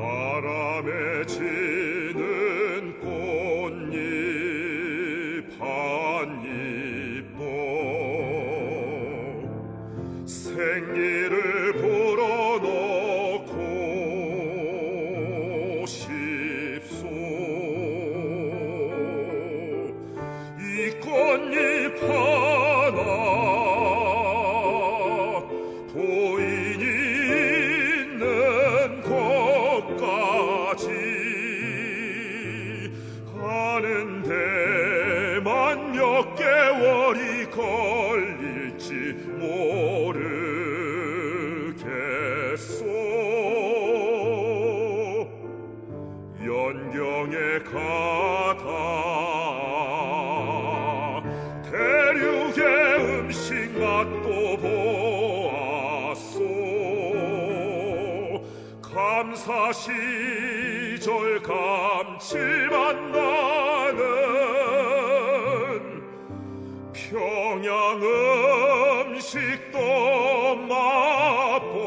바람에 지는 몇 개월이 걸릴지 모르겠소. 연경에 가다 대륙의 음식 맛도 보았소. 감사 시절 감칠맛 나는 평양 음식도 맛보았소.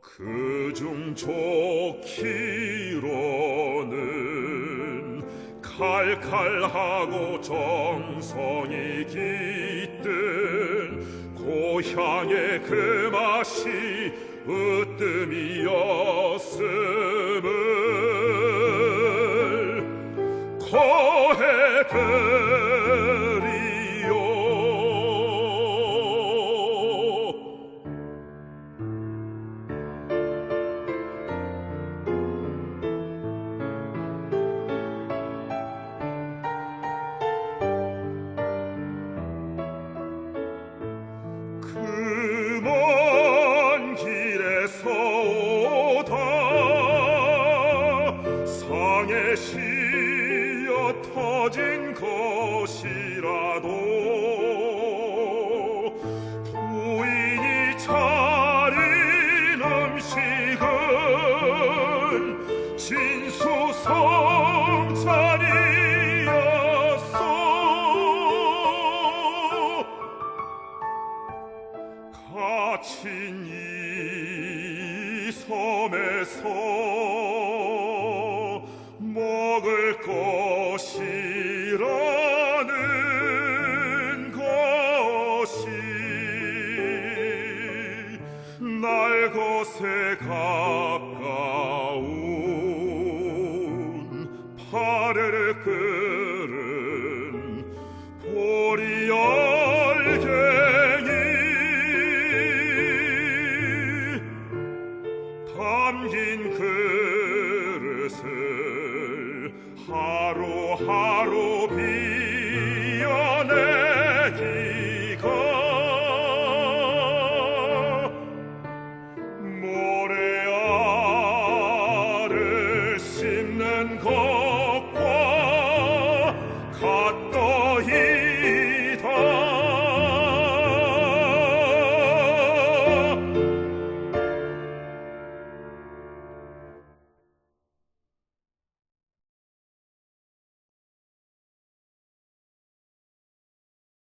그중 좋기로는 칼칼하고 정성이 깃든 고향의 그 맛이 으뜸이었음을 고해드리요 그 먼 길에서 오다. 상에 실 려 터진 것이라도 부인이 차린 음식은 진수성찬이었어 갇힌 이 섬에서 그곳에 가까운 파래를 끓은 보리야.